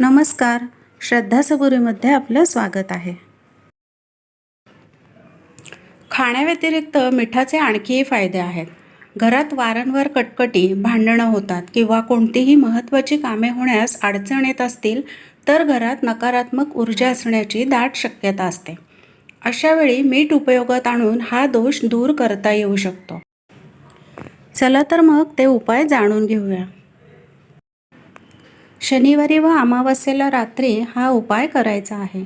नमस्कार. श्रद्धा सबुरीमध्ये आपलं स्वागत आहे. खाण्याव्यतिरिक्त मिठाचे आणखीही फायदे आहेत. घरात वारंवार कटकटी भांडणं होतात किंवा कोणतीही महत्त्वाची कामे होण्यास अडचण येत असतील तर घरात नकारात्मक ऊर्जा असण्याची दाट शक्यता असते. अशावेळी मीठ उपयोगात आणून हा दोष दूर करता येऊ शकतो. चला तर मग ते उपाय जाणून घेऊया. शनिवारी व अमावस्येला रात्री हा उपाय करायचा आहे.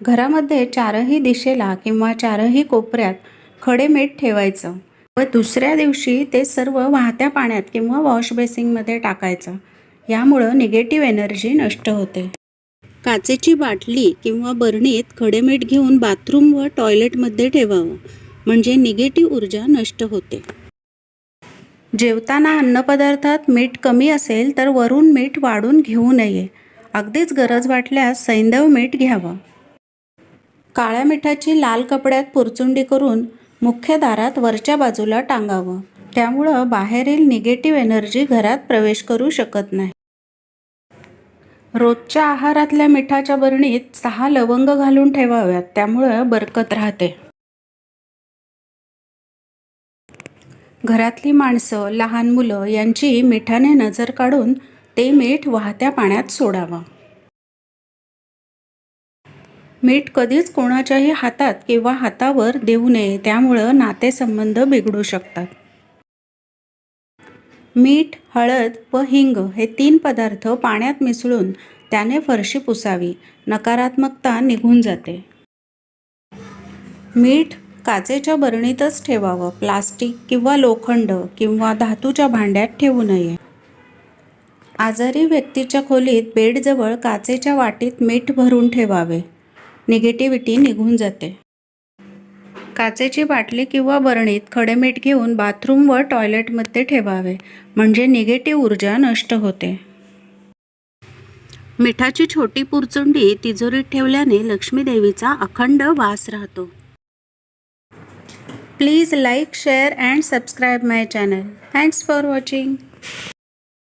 घरामध्ये चारही दिशेला किंवा चारही कोपऱ्यात खडे मीठ ठेवायचं व दुसऱ्या दिवशी ते सर्व वाहत्या पाण्यात किंवा वॉश बेसिंगमध्ये टाकायचं. यामुळं निगेटिव्ह एनर्जी नष्ट होते. काचेची बाटली किंवा बरणीत खडे मीठ घेऊन बाथरूम व टॉयलेटमध्ये ठेवावं म्हणजे निगेटिव्ह ऊर्जा नष्ट होते. जेवताना अन्नपदार्थात मीठ कमी असेल तर वरून मीठ वाढून घेऊ नये. अगदीच गरज वाटल्यास सैंदव मीठ घ्यावं. काळ्या मिठाची लाल कपड्यात पुरचुंडी करून मुख्य दारात वरच्या बाजूला टांगावं. त्यामुळं बाहेरील निगेटिव्ह एनर्जी घरात प्रवेश करू शकत नाही. रोजच्या आहारातल्या मिठाच्या बरणीत सहा लवंग घालून ठेवाव्यात. त्यामुळं बरकत राहते. घरातली माणसं लहान मुलं यांची मिठाने नजर काढून ते मीठ वाहत्या पाण्यात सोडावं. मीठ कधीच कोणाच्याही हातात किंवा हातावर देऊ नये त्यामुळं नातेसंबंध बिघडू शकतात. मीठ हळद व हिंग हे तीन पदार्थ पाण्यात मिसळून त्याने फरशी पुसावी. नकारात्मकता निघून जाते. मीठ काचेच्या बरणीतच ठेवावं. प्लास्टिक किंवा लोखंड किंवा धातूच्या भांड्यात ठेवू नये. आजारी व्यक्तीच्या खोलीत बेडजवळ काचेच्या वाटीत मीठ भरून ठेवावे. निगेटिव्हिटी निघून जाते. काचेची बाटली किंवा बरणीत खडे मीठ घेऊन बाथरूम व टॉयलेटमध्ये ठेवावे. म्हणजे निगेटिव्ह ऊर्जा नष्ट होते. मिठाची छोटी पुरचुंडी तिजोरीत ठेवल्याने लक्ष्मी देवीचा अखंड वास राहतो. Please like, share and subscribe my channel. Thanks for watching.